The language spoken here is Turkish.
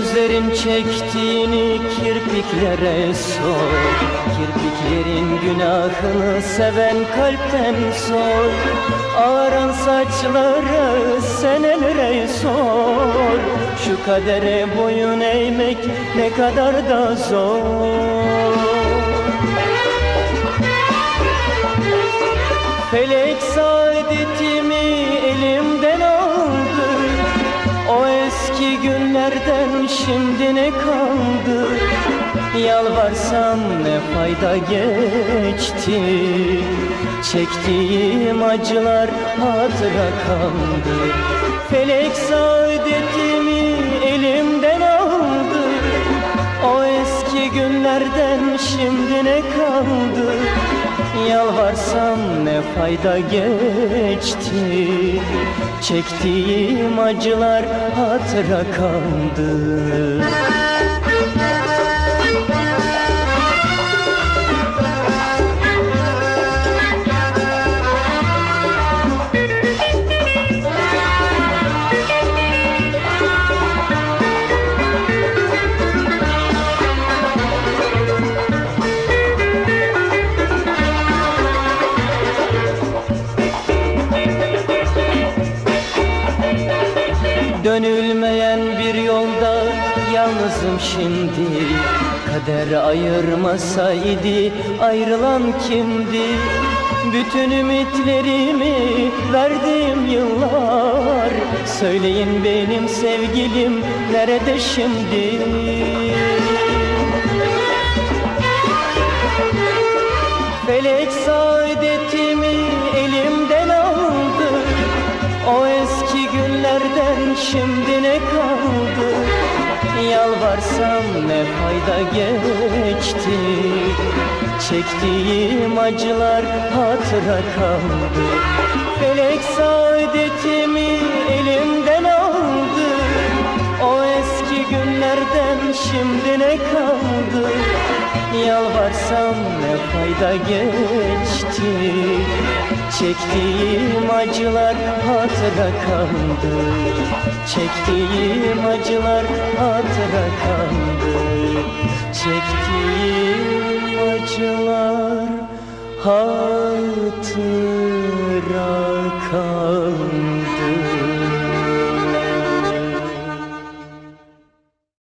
Ellerin çektiğini kirpiklere sor. Kirpiklerin günahını seven kalpten sor. Ağaran saçları senelere sor. Şu kadere boyun eğmek ne kadar da zor eski günlerden şimdi ne kaldı? Yalvarsam ne fayda geçti? Çektiğim acılar hatıra kaldı. Felek saadetimi elimden aldı. O eski günlerden şimdi ne kaldı Yalvarsam ne fayda geçti? Çektiğim acılar hatıra kaldı yalnızım şimdi Kader ayırmasaydı ayrılan kimdi? Bütün ümitlerimi verdiğim yıllar Söyleyin benim sevgilim nerede şimdi? Felek saadetimi elimden aldı O eski günlerden şimdi ne kaldı Yalvarsam ne fayda geçti? Çektiğim acılar hatıra kaldı. Felek saadetimi elimden aldı şimdi ne kaldı? Yalvarsam ne fayda geçti? Çektiğim acılar hatıra kaldı. Çektiğim acılar hatıra kaldı. Çektiğim acılar hatıra